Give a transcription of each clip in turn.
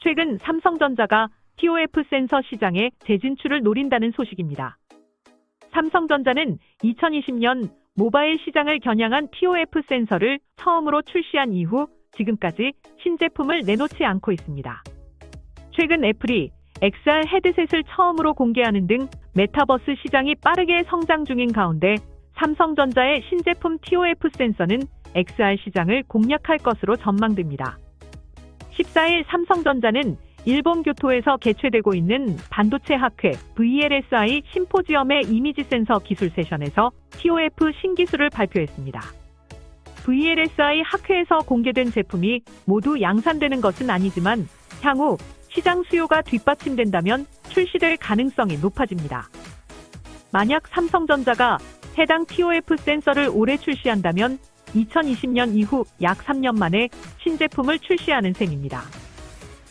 최근 삼성전자가 TOF 센서 시장에 재진출을 노린다는 소식입니다. 삼성전자는 2020년 모바일 시장을 겨냥한 TOF 센서를 처음으로 출시한 이후 지금까지 신제품을 내놓지 않고 있습니다. 최근 애플이 XR 헤드셋을 처음으로 공개하는 등 메타버스 시장이 빠르게 성장 중인 가운데 삼성전자의 신제품 TOF 센서는 XR 시장을 공략할 것으로 전망됩니다. 14일 삼성전자는 일본 교토에서 개최되고 있는 반도체 학회 VLSI 심포지엄의 이미지 센서 기술 세션에서 TOF 신기술을 발표했습니다. VLSI 학회에서 공개된 제품이 모두 양산되는 것은 아니지만 향후 시장 수요가 뒷받침된다면 출시될 가능성이 높아집니다. 만약 삼성전자가 해당 TOF 센서를 올해 출시한다면 2020년 이후 약 3년 만에 신제품을 출시하는 셈입니다.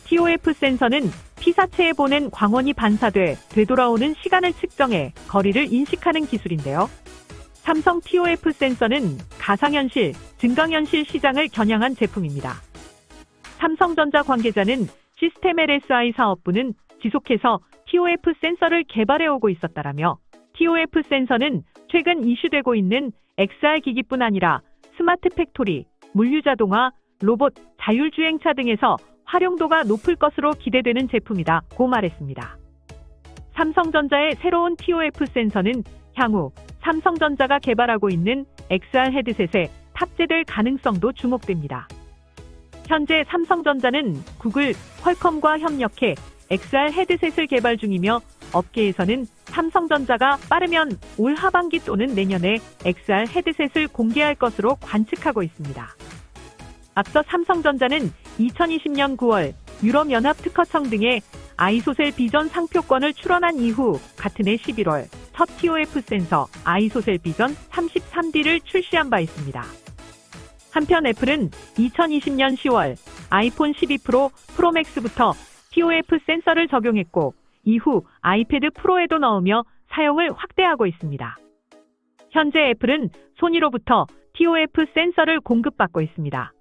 TOF 센서는 피사체에 보낸 광원이 반사돼 되돌아오는 시간을 측정해 거리를 인식하는 기술인데요. 삼성 TOF 센서는 가상현실, 증강현실 시장을 겨냥한 제품입니다. 삼성전자 관계자는 시스템 LSI 사업부는 지속해서 TOF 센서를 개발해 오고 있었다라며 TOF 센서는 최근 이슈되고 있는 XR 기기뿐 아니라 스마트 팩토리, 물류자동화, 로봇, 자율주행차 등에서 활용도가 높을 것으로 기대되는 제품이다 고 말했습니다. 삼성전자의 새로운 TOF 센서는 향후 삼성전자가 개발하고 있는 XR 헤드셋에 탑재될 가능성도 주목됩니다. 현재 삼성전자는 구글, 퀄컴과 협력해 XR 헤드셋을 개발 중이며 업계에서는 삼성전자가 빠르면 올 하반기 또는 내년에 XR 헤드셋을 공개할 것으로 관측하고 있습니다. 앞서 삼성전자는 2020년 9월 유럽연합 특허청 등의 아이소셀 비전 상표권을 출원한 이후 같은 해 11월 첫 TOF 센서 아이소셀 비전 33D를 출시한 바 있습니다. 한편 애플은 2020년 10월 아이폰 12 프로, 프로맥스부터 TOF 센서를 적용했고 이후 아이패드 프로에도 넣으며 사용을 확대하고 있습니다. 현재 애플은 소니로부터 TOF 센서를 공급받고 있습니다.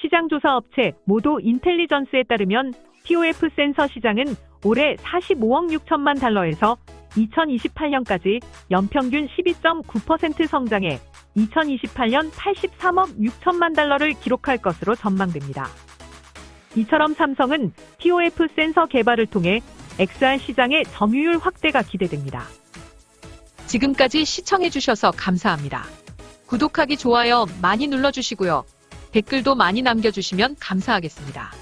시장조사 업체 모두 인텔리전스에 따르면 TOF 센서 시장은 올해 45억 6천만 달러에서 2028년까지 연평균 12.9% 성장해 2028년 83억 6천만 달러를 기록할 것으로 전망됩니다. 이처럼 삼성은 TOF 센서 개발을 통해 XR 시장의 점유율 확대가 기대됩니다. 지금까지 시청해주셔서 감사합니다. 구독하기, 좋아요 많이 눌러주시고요. 댓글도 많이 남겨주시면 감사하겠습니다.